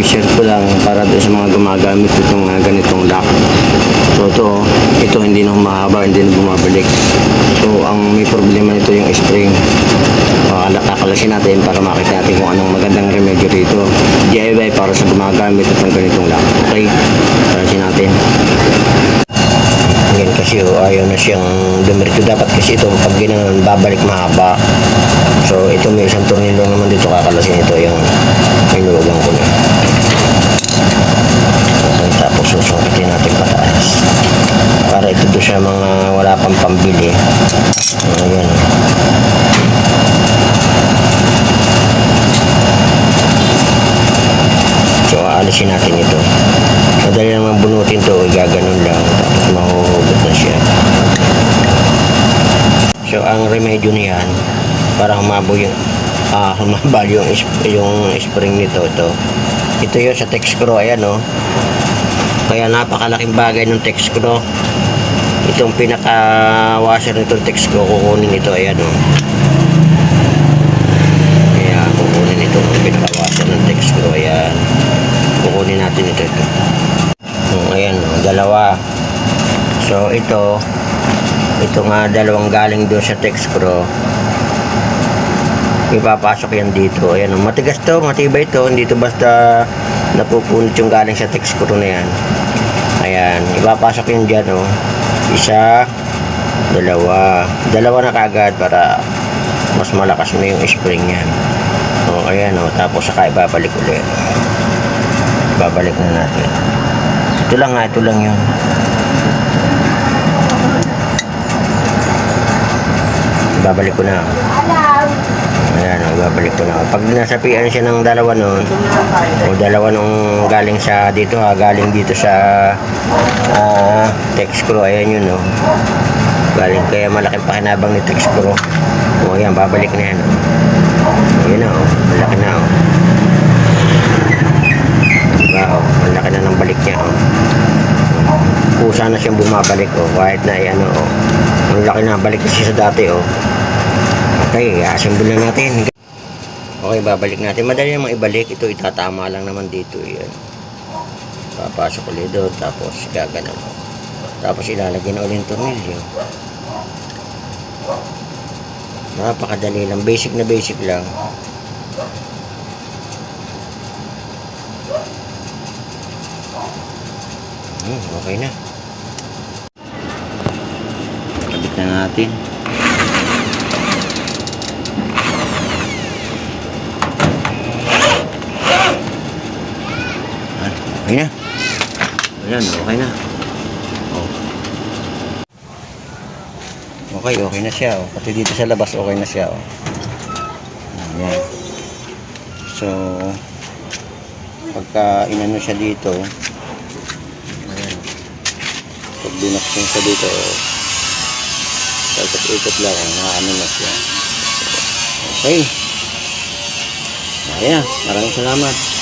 share ko lang para sa mga gumagamit itong mga ganitong lock. So ito, ito hindi na humahaba, hindi na bumabalik. So ang may problema nito yung spring. Kakalasin natin para makita natin kung anong magandang remedyo dito. DIY para sa gumagamit itong ganitong lock. Okay? Kalasin natin. Yan kasi oh, ayaw na siyang dumirito. Dapat kasi ito pag ginanon, babalik mahaba. So ito may isang tornilyo naman dito kakalasin ito yung inuugang ko na. Okay, tapos susungitin natin pataas. Para ito doon sa mga wala pang pambili. Ayan. So aalisin natin ito. Madali naman bunutin to, gaganon lang. Tapos mahuhugot na siya. So ang remedyo niyan para humabo yung ah humaba yung yung spring nito ito. Ito yun sa text screw ayan oh. Kaya napakalaking bagay ng text screw. Itong pinaka washer nitong text screw kukunin ito ayan oh. Kaya kukunin ito ang pinaka washer ng text screw ayan. Kukunin natin ito ito. Hmm, ayan dalawa. So ito ito nga dalawang galing doon sa text screw ipapasok yan dito. Ayan matigas to matibay to. Hindi to basta napupunit yung galing sa text screw na yan. Ayan ipapasok yun dyan oh. isa dalawa. Dalawa na kagad para mas malakas na yung spring yan. Oh, ayan oh. tapos saka ibabalik ulit. Ibabalik na natin ito lang nga ito lang yun babalik ko na. Ayan, babalik ko na. Pag nasapian siya ng dalawa nun, o dalawa nung galing sa dito ha, galing dito sa ah, text screw, ayan yun no. Galing kaya malaking pakinabang ni text screw. O ayan, babalik na yan. Oh. Ayan na oh, malaki na oh. Diba oh, malaki na ng balik niya oh. Kusa na siyang bumabalik oh, kahit na ay ano oh. Ang laki na balik na siya sa dati oh. Okay, assemble na natin. Okay, babalik natin. Madali namang ibalik. Ito itatama lang naman dito. Yan. Papasok ulit doon. Tapos gaganon mo. Tapos ilalagyan na ulit yung tornilyo. Napakadali lang. Basic na basic lang. Hmm, okay na. Na natin. Okay na. Ayan, okay na. Oh. Okay, okay na siya. Oh. Pati dito sa labas, okay na siya. Oh. Ayan. So, pagka inano siya dito, ayan. Pag binaksin siya dito, tapos ikot lang, nakaano na siya. Okay. Ayan, maraming salamat.